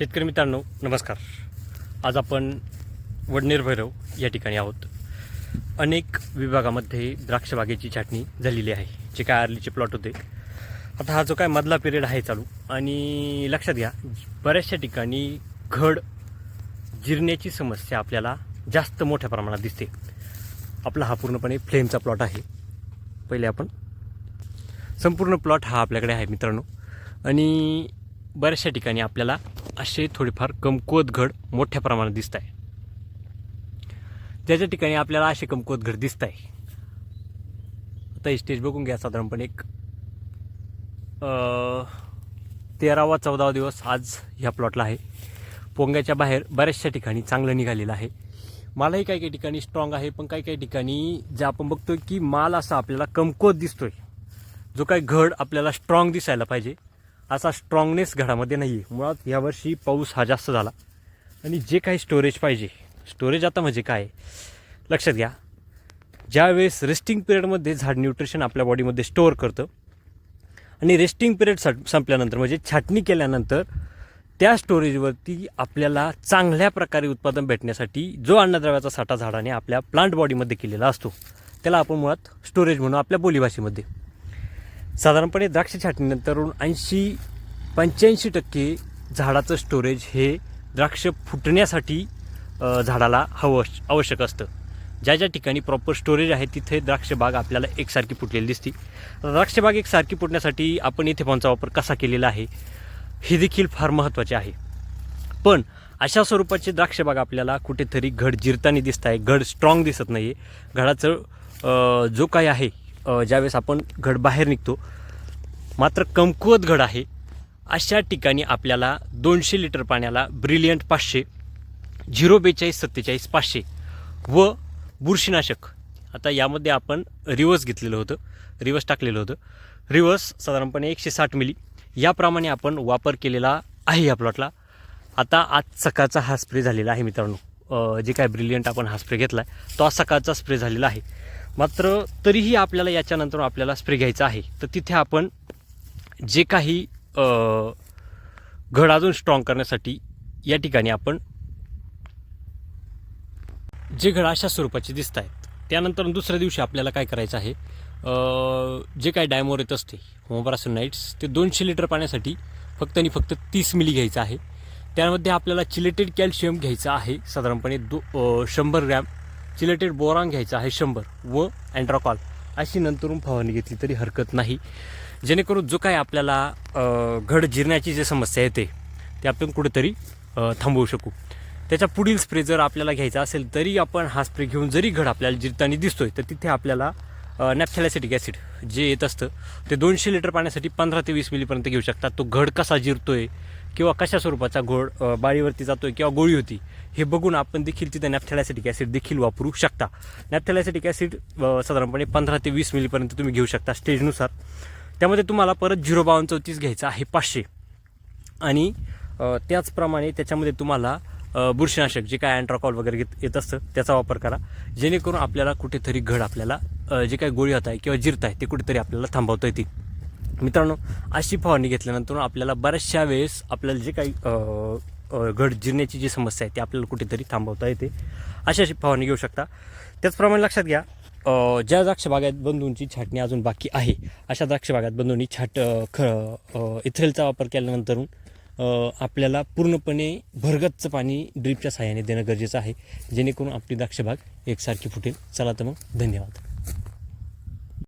शेतकरी मित्रांनो नमस्कार. आज आपण वडनेर भैरव या ठिकाणी आहोत. अनेक विभागामध्ये द्राक्षबागेची छाटणी झालेली आहे जे काय आर्लीचे प्लॉट होते. आता हा जो काय मधला पिरियड आहे चालू आणि लक्षात घ्या बऱ्याचशा ठिकाणी घड जिरण्याची समस्या आपल्याला जास्त मोठ्या प्रमाणात दिसते. आपला हा पूर्णपणे फ्लेमचा प्लॉट आहे. पहिले आपण संपूर्ण प्लॉट हा आपल्याकडे आहे मित्रांनो आणि बऱ्याचशा ठिकाणी आपल्याला असे थोडेफार कमकुवत घड मोठ्या प्रमाणात दिसत आहे ज्याच्या ठिकाणी आपल्याला असे कमकुवत घड दिसत आहे आता स्टेज बघून घ्या साधारणपणे एक तेरावा चौदावा दिवस आज ह्या प्लॉटला आहे. पोंग्याच्या बाहेर बऱ्याचशा ठिकाणी चांगलं निघालेलं आहे. मालही काही काही ठिकाणी स्ट्रॉंग आहे पण काही काही ठिकाणी जे आपण बघतोय की माल असा आपल्याला कमकुवत दिसतोय. जो काही घड आपल्याला स्ट्रॉंग दिसायला पाहिजे. असा स्ट्रॉंगनेस घडामध्ये नाही आहे मुळात यावर्षी पाऊस हा जास्त झाला. आणि जे काही स्टोरेज पाहिजे. स्टोरेज आता म्हणजे काय? लक्षात घ्या. ज्यावेळेस रेस्टिंग पिरियडमध्ये झाड न्यूट्रिशन आपल्या बॉडीमध्ये स्टोअर करतं आणि रेस्टिंग पिरियड संपल्यानंतर म्हणजे छाटणी केल्यानंतर त्या स्टोरेजवरती आपल्याला चांगल्या प्रकारे उत्पादन भेटण्यासाठी जो अन्नद्रव्याचा साठा झाडाने आपल्या प्लांट बॉडीमध्ये केलेला असतो त्याला आपण मुळात स्टोरेज म्हणू आपल्या बोलीभाषेमध्ये साधारणपणे द्राक्ष छाटणीनंतर ऐंशी पंच्याऐंशी टक्के झाडाचं स्टोरेज हे द्राक्ष फुटण्यासाठी झाडाला हवं आवश्यक असतं. ज्या ज्या ठिकाणी प्रॉपर स्टोरेज आहे तिथे द्राक्षबाग आपल्याला एकसारखी फुटलेली दिसते. द्राक्षबाग एकसारखी फुटण्यासाठी आपण इथे फॉनचा वापर कसा केलेला आहे हे देखील फार महत्त्वाचे आहे. पण अशा स्वरूपाचे द्राक्षबाग आपल्याला कुठेतरी घड जिरताना दिसत आहे घड स्ट्रॉंग दिसत नाही आहे घडाचं जो काही आहे ज्यावेळेस आपण घड बाहेर निघतो मात्र कमकुवत घड आहे. अशा ठिकाणी आपल्याला दोनशे लिटर पाण्याला ब्रिलियंट पाचशे झिरो बेचाळीस सत्तेचाळीस पाचशे व बुरशीनाशक. आता यामध्ये आपण रिवर्स घेतलेलं होतं रिवर्स टाकलेलं होतं. रिवर्स साधारणपणे एकशे साठ मिली. याप्रमाणे आपण वापर केलेला आहे या प्लॉटला. आता आज सकाळचा हा स्प्रे झालेला आहे मित्रांनो. जे काय ब्रिलियंट आपण हा स्प्रे घेतला आहे तो आज सकाळचा स्प्रे झालेला आहे. मात्र तरीही आपल्याला याच्यानंतर आपल्याला स्प्रे घ्यायचा आहे. तर तिथे आपण जे काही घड अजून स्ट्रॉंग करण्यासाठी या ठिकाणी आपण जे घड अशा स्वरूपाचे दिसत आहेत त्यानंतर दुसऱ्या दिवशी आपल्याला काय करायचं आहे जे काय डायमोर येत असते होमोब्रासन नाईट्स ते दोनशे लिटर पाण्यासाठी फक्त आणि फक्त तीस मिली घ्यायचं आहे. त्यामध्ये आपल्याला चिलेटेड कॅल्शियम घ्यायचं आहे साधारणपणे दो शंभर ग्रॅम. चिलेटेड बोरान घ्यायचं आहे शंभर व अँड्राकॉल अशी नंतरून फवारणी घेतली तरी हरकत नाही. जेणेकरून जो काय आपल्याला घड जिरण्याची जी समस्या येते ते आपण कुठेतरी थांबवू शकू. त्याच्या पुढील स्प्रे जर आपल्याला घ्यायचा असेल तरी आपण हा स्प्रे घेऊन जरी घड आपल्याला जिरताना दिसतोय तर तिथे आपल्याला नॅपथॅलॅसिटिक ॲसिड जे येत असतं ते दोनशे लिटर पाण्यासाठी पंधरा ते वीस मिलीपर्यंत घेऊ शकतात. तो घड कसा जिरतोय किंवा कशा स्वरूपाचा घोड बाळीवरती बाळीवरती जातोय किंवा गोळी होती हे बघून आपण देखील तिथे नॅपथॅलॅसिटिक ॲसिड देखील वापरू शकता. नॅपथॅलॅसिटिक ॲसिड साधारणपणे पंधरा ते वीस मिलीपर्यंत तुम्ही घेऊ शकता स्टेजनुसार. त्यामध्ये तुम्हाला परत झिरो बावन्न चौतीस घ्यायचा आहे पाचशे. आणि त्याचप्रमाणे त्याच्यामध्ये तुम्हाला बुरशीनाशक जे काय अँट्रॉकॉल वगैरे घेत येत असतं त्याचा वापर करा. जेणेकरून आपल्याला कुठेतरी घड आपल्याला जे काही गोळी होत आहे किंवा जिरत आहे ते कुठेतरी आपल्याला थांबवता येतील. मित्रांनो अशी फवारणी घेतल्यानंतर आपल्याला बऱ्याचशा वेळेस आपल्याला जे काही घड जिरण्याची जी समस्या आहे ती आपल्याला कुठेतरी थांबवता येते. अशी अशी फवारणी घेऊ शकता. त्याचप्रमाणे लक्षात घ्या ज्या द्राक्षबागात बंधूंची छाटणी अजून बाकी आहे अशा द्राक्षबागात बंधूंनी छाट ख इथेलचा वापर केल्यानंतर आपल्याला पूर्णपणे भरगतचं पाणी ड्रीपच्या सहाय्याने देणं गरजेचं आहे. जेणेकरून आपली द्राक्षबाग एकसारखी फुटेल. चला तर मग धन्यवाद.